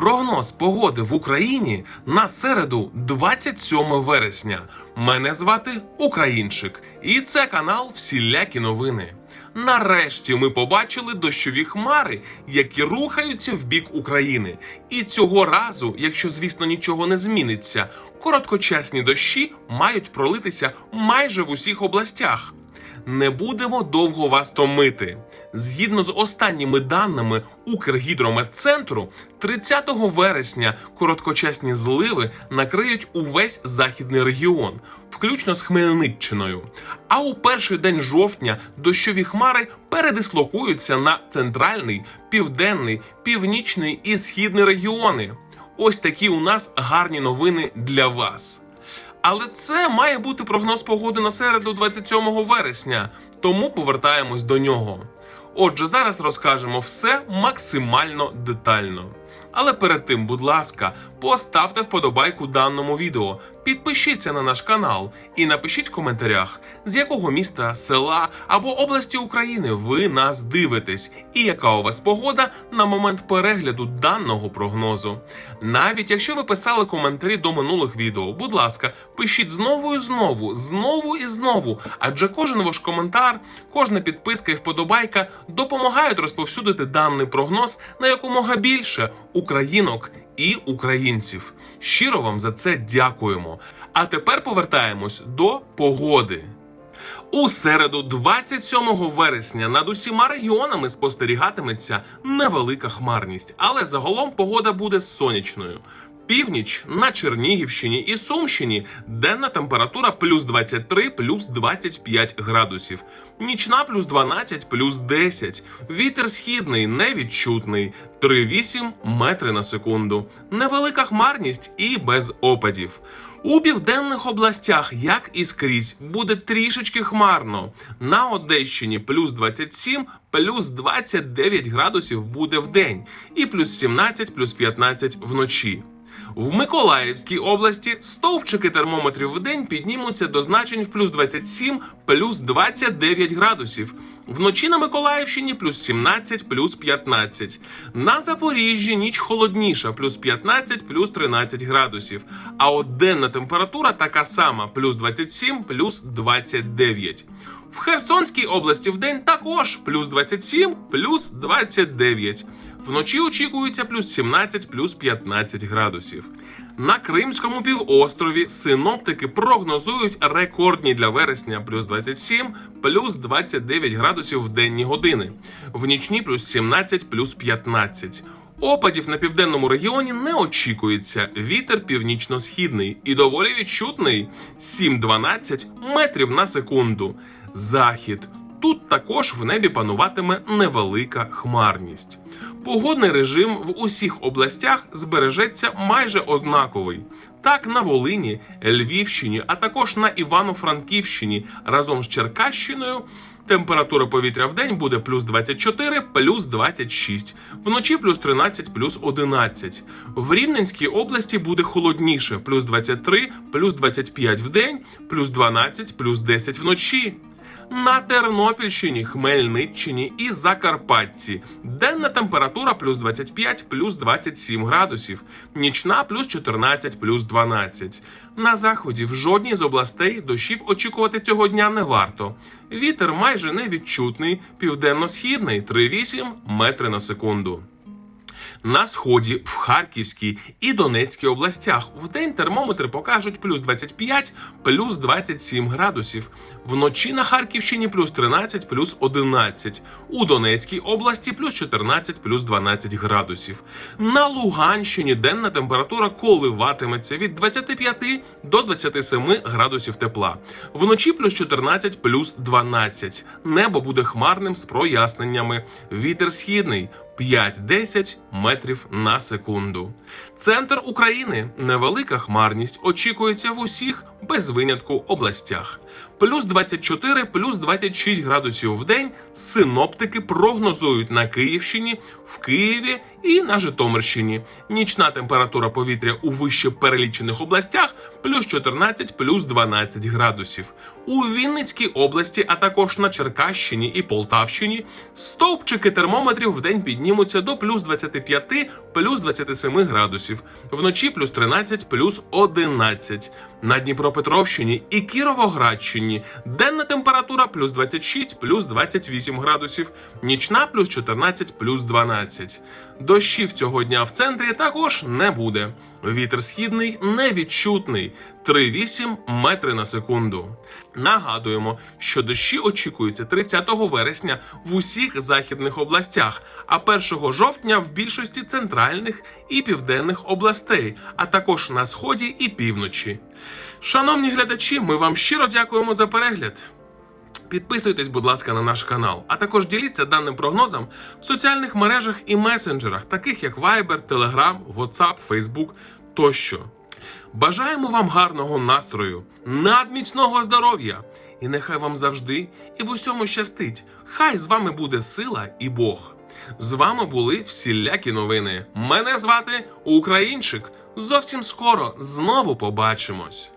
Прогноз погоди в Україні на середу, 27 вересня. Мене звати Українчик, і це канал Всілякі новини. Нарешті ми побачили дощові хмари, які рухаються в бік України. І цього разу, якщо звісно нічого не зміниться, короткочасні дощі мають пролитися майже в усіх областях. Не будемо довго вас томити. Згідно з останніми даними Укргідрометцентру, 30 вересня короткочасні зливи накриють увесь західний регіон, включно з Хмельниччиною. А у перший день жовтня дощові хмари передислокуються на центральний, південний, північний і східний регіони. Ось такі у нас гарні новини для вас. Але це має бути прогноз погоди на середу 27 вересня, тому повертаємось до нього. Отже, зараз розкажемо все максимально детально. Але перед тим, будь ласка, поставте вподобайку даному відео, підпишіться на наш канал і напишіть в коментарях, з якого міста, села або області України ви нас дивитесь, і яка у вас погода на момент перегляду даного прогнозу. Навіть якщо ви писали коментарі до минулих відео, будь ласка, пишіть знову і знову, знову і знову, адже кожен ваш коментар, кожна підписка і вподобайка допомагають розповсюдити даний прогноз на якомога більше українок і українців. Щиро вам за це дякуємо. А тепер повертаємось до погоди. У середу, 27 вересня, над усіма регіонами спостерігатиметься невелика хмарність, але загалом погода буде сонячною. Північ на Чернігівщині і Сумщині денна температура плюс 23, плюс 25 градусів, нічна плюс 12, плюс 10. Вітер східний невідчутний 3,8 метри на секунду. Невелика хмарність і без опадів. У південних областях, як і скрізь, буде трішечки хмарно. На Одещині плюс 27, плюс 29 градусів буде в день, і плюс 17, плюс 15 вночі. В Миколаївській області стовпчики термометрів в день піднімуться до значень в плюс 27, плюс 29 градусів. Вночі на Миколаївщині плюс 17, плюс 15. На Запоріжжі ніч холодніша, плюс 15, плюс 13 градусів. А от денна температура така сама, плюс 27, плюс 29. В Херсонській області в день також плюс 27, плюс 29. Вночі очікується плюс 17, плюс 15 градусів. На Кримському півострові синоптики прогнозують рекордні для вересня плюс 27, плюс 29 градусів в денні години. В нічні плюс 17, плюс 15. Опадів на південному регіоні не очікується. Вітер північно-східний і доволі відчутний 7-12 метрів на секунду. Захід. Тут також в небі пануватиме невелика хмарність. Погодний режим в усіх областях збережеться майже однаковий. Так на Волині, Львівщині, а також на Івано-Франківщині разом з Черкащиною температура повітря в день буде плюс 24, плюс 26, вночі плюс 13, плюс 11. В Рівненській області буде холодніше, плюс 23, плюс 25 в день, плюс 12, плюс 10 вночі. На Тернопільщині, Хмельниччині і Закарпатті денна температура плюс 25, плюс 27 градусів, нічна плюс 14, плюс 12. На заході в жодній з областей дощів очікувати цього дня не варто. Вітер майже невідчутний, південно-східний 3,8 метри на секунду. На сході, в Харківській і Донецькій областях в день термометри покажуть плюс 25, плюс 27 градусів. Вночі на Харківщині плюс 13, плюс 11. У Донецькій області плюс 14, плюс 12 градусів. На Луганщині денна температура коливатиметься від 25 до 27 градусів тепла. Вночі плюс 14, плюс 12. Небо буде хмарним з проясненнями. Вітер східний. 5-10 метрів на секунду. Центр України невелика хмарність очікується в усіх без винятку областях. Плюс 24, плюс 26 градусів в день синоптики прогнозують на Київщині, в Києві і на Житомирщині. Нічна температура повітря у вище перелічених областях плюс 14, плюс 12 градусів. У Вінницькій області, а також на Черкащині і Полтавщині, стовпчики термометрів в день піднімуться до плюс 25, плюс 27 градусів. Вночі плюс 13, плюс 11. На Дніпропетровщині і Кіровоградщині денна температура плюс 26, плюс 28 градусів, нічна плюс 14, плюс 12. Дощів цього дня в центрі також не буде. Вітер східний невідчутний 3,8 метри на секунду. Нагадуємо, що дощі очікуються 30 вересня в усіх західних областях, а 1 жовтня в більшості центральних і південних областей, а також на сході і півночі. Шановні глядачі, ми вам щиро дякуємо за перегляд. Підписуйтесь, будь ласка, на наш канал, а також діліться даним прогнозом в соціальних мережах і месенджерах, таких як Viber, Telegram, WhatsApp, Facebook тощо. Бажаємо вам гарного настрою, надміцного здоров'я, і нехай вам завжди і в усьому щастить. Хай з вами буде сила і Бог. З вами були всілякі новини. Мене звати Українчик. Зовсім скоро знову побачимось.